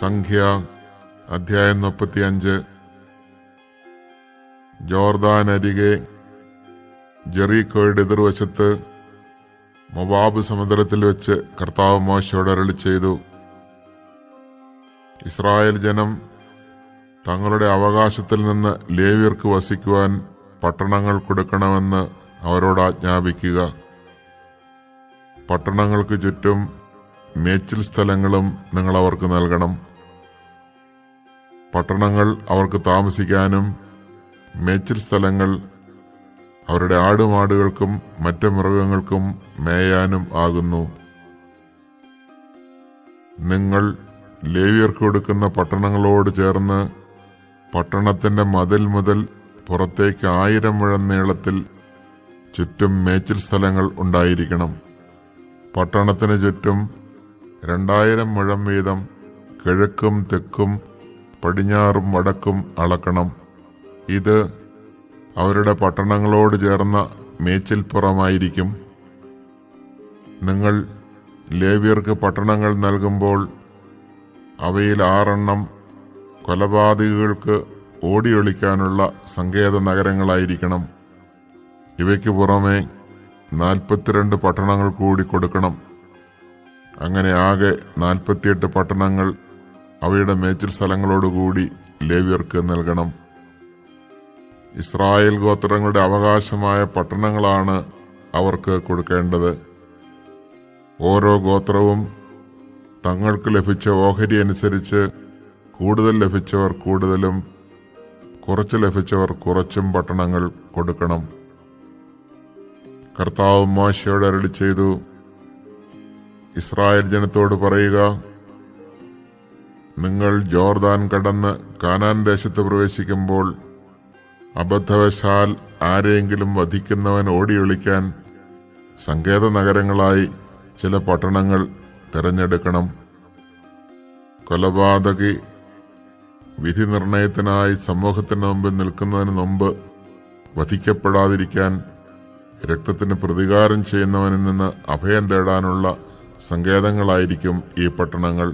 സംഖ്യ അധ്യായം മുപ്പത്തിയഞ്ച്. ജോർദാൻ അരികെ ജെറീക്കോയുടെ എതിർവശത്ത് മൊബാബ് സമുദ്രത്തിൽ വെച്ച് കർത്താവ് മോശയോട് അരളി ചെയ്തു. ഇസ്രായേൽ ജനം തങ്ങളുടെ അവകാശത്തിൽ നിന്ന് ലേവ്യർക്ക് വസിക്കുവാൻ പട്ടണങ്ങൾ കൊടുക്കണമെന്ന് അവരോട് ആജ്ഞാപിക്കുക. പട്ടണങ്ങൾക്ക് ചുറ്റും മേച്ചിൽ സ്ഥലങ്ങളും നിങ്ങൾ അവർക്ക് നൽകണം. പട്ടണങ്ങൾ അവർക്ക് താമസിക്കാനും മേച്ചിൽ സ്ഥലങ്ങൾ അവരുടെ ആടുമാടുകൾക്കും മറ്റ് മൃഗങ്ങൾക്കും മേയാനും ആകുന്നു. നിങ്ങൾ ലേവിയർക്ക് കൊടുക്കുന്ന പട്ടണങ്ങളോട് ചേർന്ന് പട്ടണത്തിന്റെ മതിൽ മുതൽ പുറത്തേക്ക് ആയിരം മുഴം നീളത്തിൽ ചുറ്റും മേച്ചിൽ സ്ഥലങ്ങൾ ഉണ്ടായിരിക്കണം. പട്ടണത്തിന് ചുറ്റും രണ്ടായിരം മുഴം വീതം കിഴക്കും തെക്കും പടിഞ്ഞാറും വടക്കും അളക്കണം. ഇത് അവരുടെ പട്ടണങ്ങളോട് ചേർന്ന മേച്ചിൽപ്പുറമായിരിക്കും നിങ്ങൾ ലേവ്യർക്ക് പട്ടണങ്ങൾ നൽകുമ്പോൾ അവയിൽ ആറെണ്ണം കൊലപാതകികൾക്ക് ഓടിയൊളിക്കാനുള്ള സങ്കേത നഗരങ്ങളായിരിക്കണം. ഇവയ്ക്ക് പുറമെ നാൽപ്പത്തിരണ്ട് പട്ടണങ്ങൾ കൂടി കൊടുക്കണം. അങ്ങനെ ആകെ നാൽപ്പത്തിയെട്ട് പട്ടണങ്ങൾ അവയുടെ മേച്ചിൽ സ്ഥലങ്ങളോടുകൂടി ലേവ്യർക്ക് നൽകണം. ഇസ്രായേൽ ഗോത്രങ്ങളുടെ അവകാശമായ പട്ടണങ്ങളാണ് അവർക്ക് കൊടുക്കേണ്ടത്. ഓരോ ഗോത്രവും തങ്ങൾക്ക് ലഭിച്ച ഓഹരി അനുസരിച്ച് കൂടുതൽ ലഭിച്ചവർ കൂടുതലും കുറച്ച് ലഭിച്ചവർ കുറച്ചും പട്ടണങ്ങൾ കൊടുക്കണം. കർത്താവ് മോശയോട് അരളി ചെയ്തു ഇസ്രായേൽ ജനത്തോട് പറയുക നിങ്ങൾ ജോർദാൻ കടന്ന് കാനാൻ ദേശത്ത് പ്രവേശിക്കുമ്പോൾ അബദ്ധവശാൽ ആരെയെങ്കിലും വധിക്കുന്നവൻ ഓടിയൊളിക്കാൻ സങ്കേത നഗരങ്ങളായി ചില പട്ടണങ്ങൾ തിരഞ്ഞെടുക്കണം. കൊലപാതകി വിധി നിർണയത്തിനായി സമൂഹത്തിന് മുമ്പിൽ നിൽക്കുന്നതിന് മുമ്പ് വധിക്കപ്പെടാതിരിക്കാൻ രക്തത്തിന് പ്രതികാരം ചെയ്യുന്നവനിൽ നിന്ന് അഭയം തേടാനുള്ള സങ്കേതങ്ങളായിരിക്കും ഈ പട്ടണങ്ങൾ.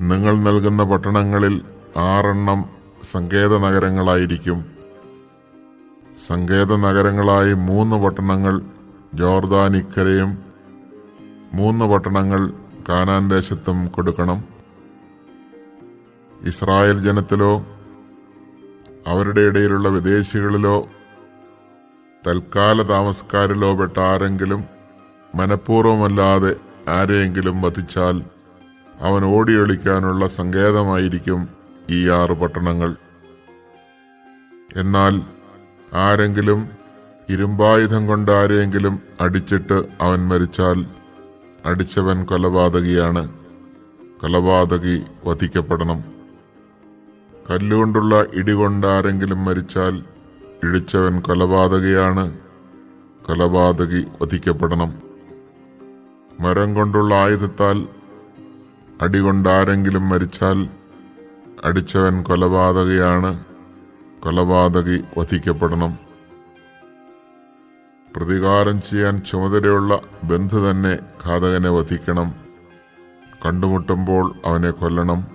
നിങ്ങൾ നൽകുന്ന പട്ടണങ്ങളിൽ ആറെണ്ണം സങ്കേത നഗരങ്ങളായിരിക്കും സങ്കേത നഗരങ്ങളായി മൂന്ന് പട്ടണങ്ങൾ ജോർദാനിക്കരയും മൂന്ന് പട്ടണങ്ങൾ കാനാൻ ദേശത്തും കൊടുക്കണം. ഇസ്രായേൽ ജനത്തിലോ അവരുടെ ഇടയിലുള്ള വിദേശികളിലോ തൽക്കാല താമസക്കാരിലോ പെട്ട ആരെങ്കിലും മനഃപൂർവമല്ലാതെ ആരെയെങ്കിലും വധിച്ചാൽ അവൻ ഓടിയൊളിക്കാനുള്ള സങ്കേതമായിരിക്കും ഈ ആറ് പട്ടണങ്ങൾ. എന്നാൽ ആരെങ്കിലും ഇരുമ്പായുധം കൊണ്ട് ആരെയെങ്കിലും അടിച്ചിട്ട് അവൻ മരിച്ചാൽ അടിച്ചവൻ കൊലപാതകിയാണ്. കൊലപാതകി വധിക്കപ്പെടണം. കല്ലുകൊണ്ടുള്ള ഇടികൊണ്ട് ആരെങ്കിലും മരിച്ചാൽ ഇടിച്ചവൻ കൊലപാതകിയാണ്. കൊലപാതകി വധിക്കപ്പെടണം. മരം കൊണ്ടുള്ള ആയുധത്താൽ അടികൊണ്ട് കൊണ്ടാരെങ്കിലും മരിച്ചാൽ അടിച്ചവൻ കൊലപാതകയാണ്. കൊലപാതകി വധിക്കപ്പെടണം. പ്രതികാരം ചെയ്യാൻ ചുമതലയുള്ള ബന്ധു തന്നെ ഘാതകനെ വധിക്കണം. കണ്ടുമുട്ടുമ്പോൾ അവനെ കൊല്ലണം.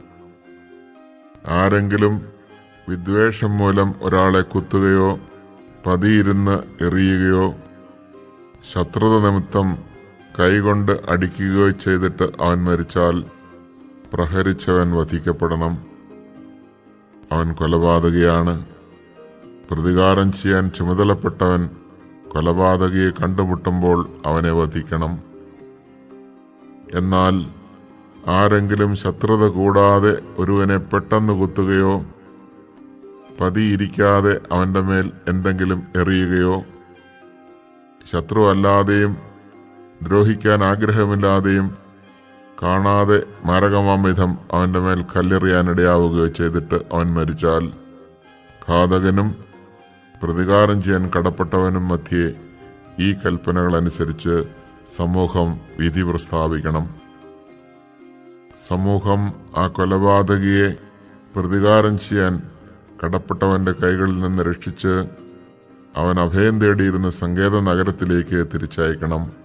ആരെങ്കിലും വിദ്വേഷം മൂലം ഒരാളെ കുത്തുകയോ പതിയിരുന്ന് എറിയുകയോ ശത്രുത നിമിത്തം കൈകൊണ്ട് അടിക്കുകയോ ചെയ്തിട്ട് അവൻ മരിച്ചാൽ പ്രഹരിച്ചവൻ വധിക്കപ്പെടണം. അവൻ കൊലപാതകയാണ്. പ്രതികാരം ചെയ്യാൻ ചുമതലപ്പെട്ടവൻ കൊലപാതകയെ കണ്ടുമുട്ടുമ്പോൾ അവനെ വധിക്കണം. എന്നാൽ ആരെങ്കിലും ശത്രുത കൂടാതെ ഒരുവനെ പെട്ടെന്ന് കുത്തുകയോ പതിയിരിക്കാതെ അവന്റെ മേൽ എന്തെങ്കിലും എറിയുകയോ ശത്രുവല്ലാതെയും ദ്രോഹിക്കാൻ ആഗ്രഹമില്ലാതെയും കാണാതെ മാരകമാം വിധം അവന്റെ മേൽ കല്ലെറിയാനിടയാവുകയോ ചെയ്തിട്ട് അവൻ മരിച്ചാൽ ഘാതകനും പ്രതികാരം ചെയ്യാൻ കടപ്പെട്ടവനും മധ്യേ ഈ കൽപ്പനകൾ അനുസരിച്ച് സമൂഹം വിധി പ്രസ്താവിക്കണം. സമൂഹം ആ കൊലപാതകിയെ പ്രതികാരം ചെയ്യാൻ കടപ്പെട്ടവന്റെ കൈകളിൽ നിന്ന് രക്ഷിച്ച് അവൻ അഭയം തേടിയിരുന്ന സങ്കേത നഗരത്തിലേക്ക് തിരിച്ചയക്കണം.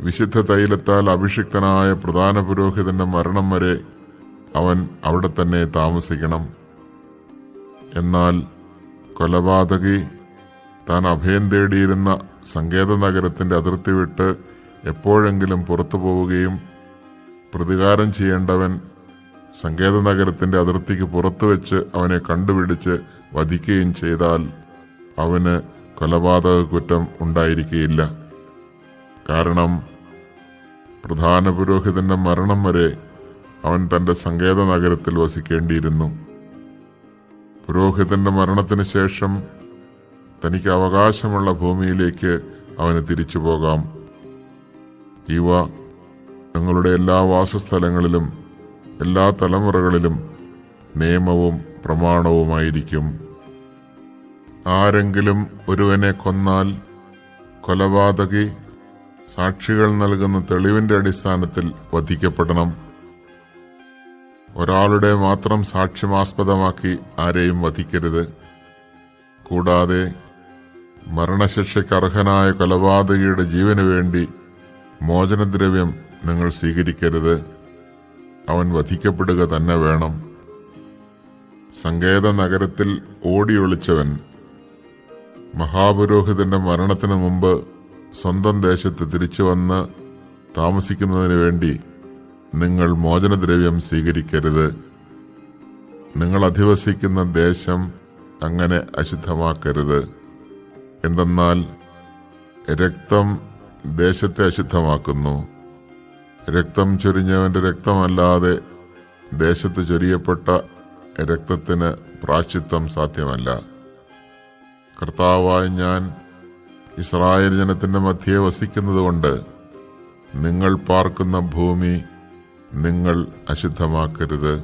വിശുദ്ധ തൈലത്താൽ അഭിഷിക്തനായ പ്രധാന പുരോഹിതന്റെ മരണം വരെ അവൻ അവിടെ തന്നെ താമസിക്കണം. എന്നാൽ കൊലപാതകി താൻ അഭയം തേടിയിരുന്ന സങ്കേത നഗരത്തിന്റെ അതിർത്തി വിട്ട് എപ്പോഴെങ്കിലും പുറത്തു പോവുകയും പ്രതികാരം ചെയ്യേണ്ടവൻ സങ്കേത നഗരത്തിന്റെ അതിർത്തിക്ക് പുറത്തു വെച്ച് അവനെ കണ്ടുപിടിച്ച് വധിക്കുകയും ചെയ്താൽ അവന് കൊലപാതക കുറ്റം ഉണ്ടായിരിക്കുകയില്ല. കാരണം പ്രധാന പുരോഹിതന്റെ മരണം വരെ അവൻ തന്റെ സങ്കേത നഗരത്തിൽ വസിക്കേണ്ടിയിരുന്നു. പുരോഹിതന്റെ മരണത്തിന് ശേഷം തനിക്ക് അവകാശമുള്ള ഭൂമിയിലേക്ക് അവന് തിരിച്ചു പോകാം. ഇവ ഞങ്ങളുടെ എല്ലാ വാസസ്ഥലങ്ങളിലും എല്ലാ തലമുറകളിലും നിയമവും പ്രമാണവുമായിരിക്കും. ആരെങ്കിലും ഒരുവനെ കൊന്നാൽ കൊലപാതകി സാക്ഷികൾ നൽകുന്ന തെളിവിന്റെ അടിസ്ഥാനത്തിൽ വധിക്കപ്പെടണം. ഒരാളുടെ മാത്രം സാക്ഷ്യമാസ്പദമാക്കി ആരെയും വധിക്കരുത്. കൂടാതെ മരണശിക്ഷയ്ക്ക് അർഹനായ കൊലപാതകിയുടെ ജീവന് വേണ്ടി മോചനദ്രവ്യം നിങ്ങൾ സ്വീകരിക്കരുത്. അവൻ വധിക്കപ്പെടുക തന്നെ വേണം. സങ്കേത നഗരത്തിൽ ഓടിയൊളിച്ചവൻ മഹാപുരോഹിതന്റെ മരണത്തിന് മുമ്പ് സ്വന്തം ദേശത്ത് തിരിച്ചു വന്ന് താമസിക്കുന്നതിന് വേണ്ടി നിങ്ങൾ മോചനദ്രവ്യം സ്വീകരിക്കരുത്. നിങ്ങൾ അധിവസിക്കുന്ന ദേശം അങ്ങനെ അശുദ്ധമാക്കരുത്. എന്തെന്നാൽ രക്തം ദേശത്തെ അശുദ്ധമാക്കുന്നു. രക്തം ചൊരിഞ്ഞവന്റെ രക്തമല്ലാതെ ദേശത്ത് ചൊരിയപ്പെട്ട രക്തത്തിന് പ്രാശ്ചിത്വം സാധ്യമല്ല. കർത്താവായി ഞാൻ ഇസ്രായേൽ ജനത്തിന്റെ മധ്യേ വസിക്കുന്നതുകൊണ്ട് നിങ്ങൾ പാർക്കുന്ന ഭൂമി നിങ്ങൾ അശുദ്ധമാക്കരുത്.